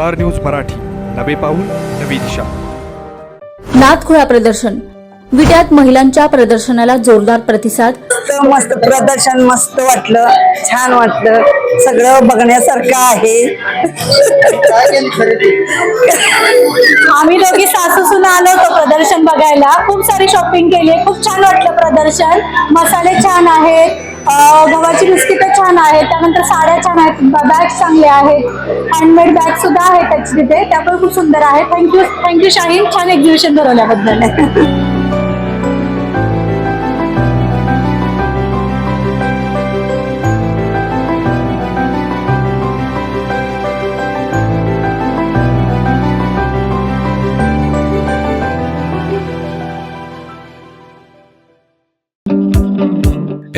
Star news Marathi. नवे पाऊल नवी दिशा. नाथखुळा प्रदर्शन. विट्यात महिलांच्या प्रदर्शनाला जोरदार प्रतिसाद. मस्त मस्त प्रदर्शन मस्त वाटलं. छान वाटलं. सगळं बघण्यासारखं आहे. आम्ही दोघी सासू सुना आलो होतो प्रदर्शन बघायला. खूप सारी शॉपिंग केली. खूप छान वाटलं प्रदर्शन. मसाले छान आहेत. गव्हाची बिस्किटं छान आहेत त्यानंतर साड्या छान आहेत बॅग चांगले आहेत हँडमेड बॅग सुद्धा आहेत त्याची तिथे त्या पण खूप सुंदर आहेत. Thank you thank you Shaheen. छान एक्झिबिशन भरवल्याबद्दल.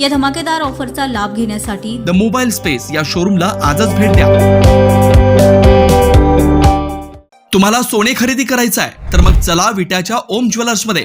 या धमाकेदार ऑफरचा लाभ घेण्यासाठी द मोबाईल स्पेस या शोरूमला आजच भेट द्या. तुम्हाला सोने खरेदी करायचं आहे तर मग चला विट्याच्या ओम ज्वेलर्समध्ये.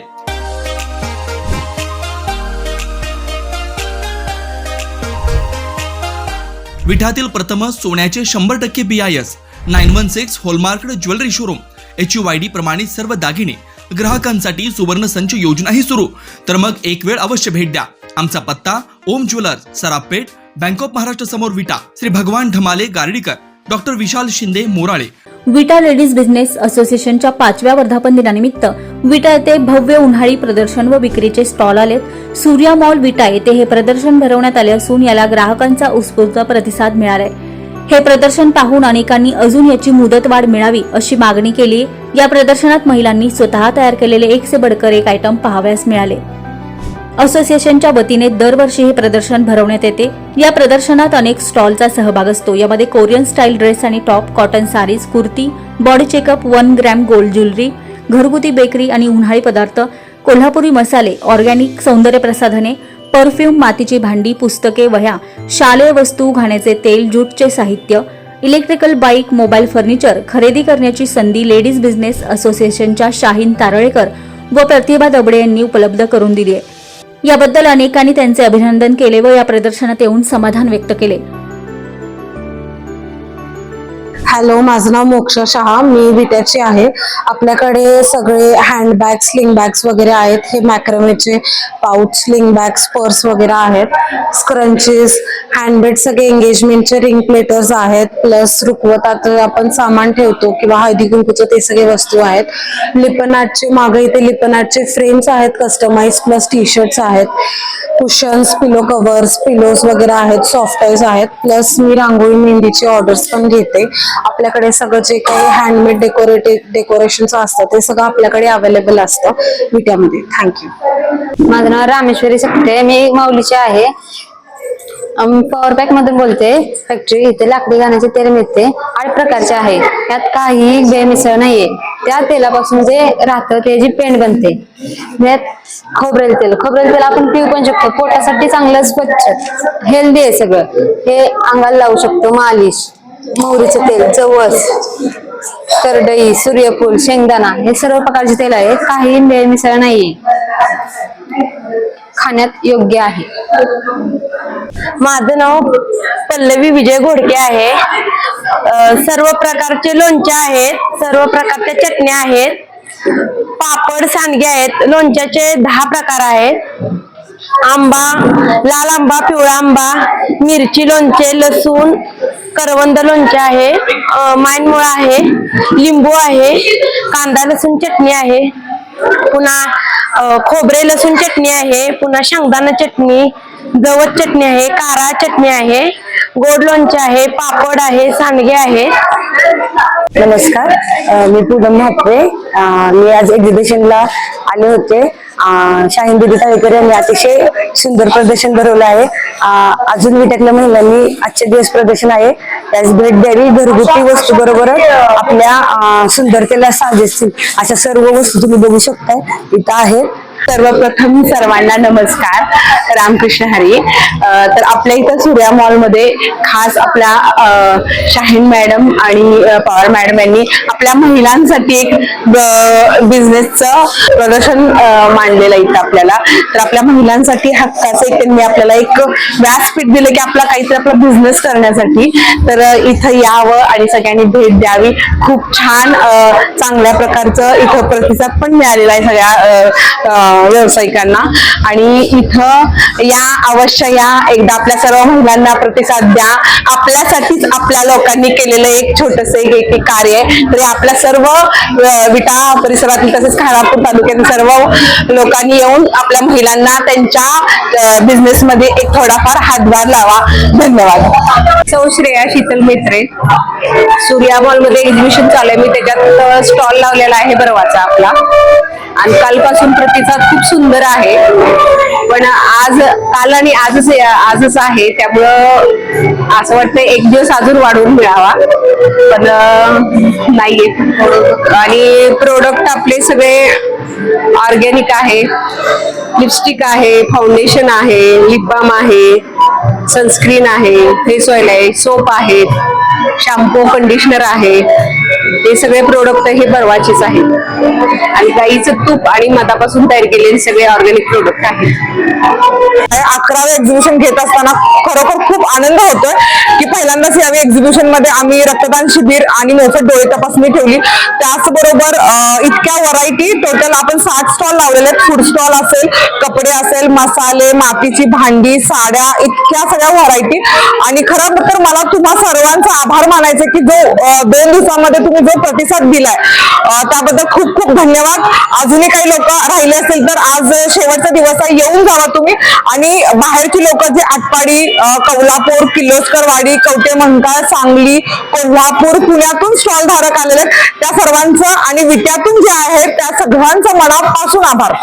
विठातील प्रथम सोन्याचे शंभर टक्के B I S nine one six hallmark jewellery showroom H U I D प्रमाणित सर्व दागिने ग्राहकांसाठी सुवर्ण संच योजनाही सुरू. तर मग एक वेळ अवश्य भेट द्या. आमचा पत्ता Om jewellers Sarapeth bank of Maharashtra समोर Vita. Shri Bhagwan Dhamale Gardikar. Doctor Vishal Shinde Morale. Vita ladies business असोसिएशनच्या पाचव्या वर्धापन दिनानिमित्त विटा येथे भव्य उन्हाळी प्रदर्शन व विक्रीचे स्टॉल आलेत. सूर्या मॉल विटा येथे हे प्रदर्शन भरवण्यात आले असून याला ग्राहकांचा उत्स्फूर्त प्रतिसाद मिळालाय. हे प्रदर्शन पाहून अनेकांनी अजून याची मुदतवाढ मिळावी अशी मागणी केली या प्रदर्शनात महिलांनी स्वतः तयार केलेले एक से बडकर एक आयटम पाहाव्यास मिळाले. असोसिएशनच्या वतीने दरवर्षी हे प्रदर्शन भरवण्यात येते. या प्रदर्शनात अनेक स्टॉलचा सहभाग असतो. यामध्ये कोरियन स्टाईल ड्रेस आणि top cotton saris kurti body checkup one gram gold jewellery घरगुती बेकरी आणि उन्हाळी पदार्थ कोल्हापुरी मसाले ऑर्गॅनिक सौंदर्य प्रसाधने परफ्यूम मातीची भांडी पुस्तके वह्या शालेय वस्तू घाण्याचे तेल ज्यूटचे साहित्य इलेक्ट्रिकल बाईक मोबाईल फर्निचर खरेदी करण्याची संधी लेडीज बिझनेस असोसिएशनच्या शाहीन तारळेकर व प्रतिभा दबडे यांनी उपलब्ध करून दिली आहे. याबद्दल अनेकांनी त्यांचे अभिनंदन केले व या प्रदर्शनात येऊन समाधान व्यक्त केले. हॅलो माझं नाव मोक्षा शहा. मी विट्याची आहे. आपल्याकडे सगळे हँडबॅग स्लिंग बॅग्स वगैरे आहेत. हे मॅक्रमेचे पाऊच स्लिंग बॅग्स पर्स वगैरे आहेत. स्क्रंचेस हँडबेड सगळे एंगेजमेंटचे रिंग प्लेटर्स आहेत. प्लस रुकवतात आपण सामान ठेवतो किंवा हळदी कुंकूचं ते सगळे वस्तू आहेत. लिपनाटचे मागे इथे लिपनाटचे फ्रेम्स आहेत कस्टमाइज प्लस टी शर्ट्स आहेत. कुशन्स पिलो कव्हर्स पिलोज वगैरे आहेत सॉफ्ट टॉईज आहेत. प्लस मी रांगोळी मेहंदीची ऑर्डर्स पण घेते. आपल्याकडे सगळं जे काही हँडमेड डेकोरेटिव्ह डेकोरेशनचं असतं ते सगळं आपल्याकडे अवेलेबल असतं विट्यामध्ये थँक्यू माझं नाव रामेश्वरी सकटे मी माऊलीची आहे. पॉवर पॅक मधून बोलते फॅक्टरी इथे लाकडी घाण्याचे तेल मिळते आठ प्रकारचे आहे. त्यात काही बेमिसळ नाहीये. त्या तेलापासून जे राहतं ते जी पेंट बनते. खोबरेल तेल. खोबरेल तेल आपण पिऊ पण शकतो. पोटासाठी चांगलं स्वच्छ हेल्दी आहे सगळं. हे अंगाला लावू शकतो मालिश. मोहरीचं तेल जवस करडई सूर्यफूल शेंगदाणा हे सर्व प्रकारचे तेल आहे काही मिसळ नाहीये. खाण्यात योग्य आहे. माझं नाव पल्लवी विजय घोडके आहे. अ, सर्व प्रकारचे लोणचे आहेत सर्व प्रकारच्या चटण्या आहेत. पापड सांडगे आहेत. लोणच्याचे दहा प्रकार आहेत. आंबा लाल आंबा पिवळा आंबा मिरची लोणचे लसूण करवंद लोणचे आहे अ, आहे लिंबू आहे कांदा लसूण चटणी आहे पुन्हा खोबरे लसूण चटणी आहे पुन्हा शेंगदाणा चटणी जवत चटणी आहे कारा चटणी आहे गोड लोणचे आहे पापड आहे सांडगे आहे. नमस्कार मी पूनम म्हात्रे मी आज एक्झिबिशनला आले होते. शाहीन दिदी तळेकर यांनी अतिशय सुंदर प्रदर्शन भरवलं आहे. अजून विटकल्या महिलांनी आजचे दिवस प्रदर्शन आहे. त्यास भेट द्यावी घरगुती वस्तू बरोबरच आपल्या सुंदरतेला साजेसतील अशा सर्व वस्तू तुम्ही बघू शकताय. इथं आहे. सर्वप्रथम सर्वांना नमस्कार. रामकृष्ण हरी. तर आपल्या इथं सूर्या मॉलमध्ये खास आपल्या शाहीन मॅडम आणि पवार मॅडम यांनी आपल्या महिलांसाठी एक बिझनेसचं प्रदर्शन मांडलेलं इथं आपल्याला. तर आपल्या महिलांसाठी हक्काचं एक त्यांनी आपल्याला एक व्यासपीठ दिलं की आपला काहीतरी आपला बिझनेस करण्यासाठी. तर इथं यावं आणि सगळ्यांनी भेट द्यावी. खूप छान चांगल्या प्रकारचं इथं प्रतिसाद पण मिळालेला आहे सगळ्या व्यावसायिकांना. आणि इथं या अवश्य या एकदा आपल्या सर्व महिलांना प्रतिसाद द्या. आपल्यासाठीच आपल्या लोकांनी केलेलं एक छोटस एक एक कार्य आहे. तर हे आपल्या सर्व विटा परिसरातील तसेच खानापूर तालुक्यातील सर्व लोकांनी येऊन आपल्या महिलांना त्यांच्या बिझनेसमध्ये एक थोडाफार हातभार लावा. धन्यवाद. सौ श्रेया शीतल मेत्रे सूर्या मॉलमध्ये एक्झिबिशन चालू आहे. मी त्याच्यात स्टॉल लावलेला आहे बरवाचा आपला. आणि कालपासून प्रतिसाद खूप सुंदर आहे. पण आज काल आणि आजच आजच आहे. त्यामुळं असं वाटतं एक दिवस अजून वाढवून मिळावा. पण नाहीये. आणि प्रोडक्ट आपले सगळे ऑर्गॅनिक आहे. लिपस्टिक आहे फाउंडेशन आहे लिप बाम आहे सनस्क्रीन आहे फेस ऑइल आहे सोप आहेत शॅम्पू कंडिशनर आहे. हे सगळे प्रोडक्ट हे बरवाचेच आहेत. आणि गाईचं तूप आणि मधापासून तयार केलेले सगळे ऑर्गॅनिक प्रोडक्ट आहेत. अकरावे एक्झिबिशन घेत असताना खरोखर खूप आनंद होतोय की पहिल्यांदाच यावे एक्झिबिशनमध्ये आम्ही रक्तदान शिबिर आणि मोफत डोळे तपासणी ठेवली. त्याचबरोबर इतक्या व्हरायटी टोटल आपण सात स्टॉल लावलेले आहेत. फूड स्टॉल असेल कपडे असेल मसाले मातीची भांडी साड्या इतक्या सगळ्या व्हरायटी आणि खरं तर मला तुम्हा सर्वांचा आभार मानायचा की जो दोन दिवसामध्ये लोकांनी जो प्रतिसाद दिलाय त्याबद्दल खूप खूप धन्यवाद. अजूनही काही लोक राहिले असेल तर आज शेवटचा दिवस आहे येऊन जावा तुम्ही. आणि बाहेरची लोक जे आटपाडी कौलापूर किर्लोस्करवाडी कवटे मंकाळ सांगली कोल्हापूर पुण्यातून स्टॉल धारक आलेले आहेत. त्या सर्वांचं आणि विट्यातून जे आहेत त्या सगळ्यांचं मनापासून आभार.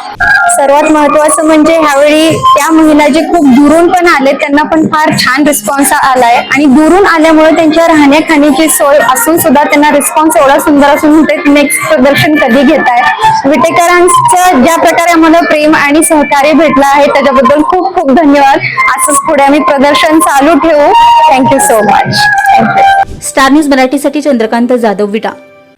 सर्वात महत्वाचं म्हणजे ह्यावेळी त्या महिला जे खूप दुरून पण आले त्यांना पण फार छान रिस्पॉन्स आलाय. आणि दुरून आल्यामुळे त्यांच्या राहण्या खाण्याची सोय असून सुद्धा त्यांना रिस्पॉन्स एवढा सुंदर असून म्हणते नेक्स्ट प्रदर्शन कधी घेताय विटेकरांचं ज्या प्रकारे आम्हाला प्रेम आणि सहकार्य भेटलं आहे त्याच्याबद्दल खूप खूप धन्यवाद. असंच पुढे आम्ही प्रदर्शन चालू ठेवू. Thank you so much star news मराठीसाठी चंद्रकांत जाधव विटा.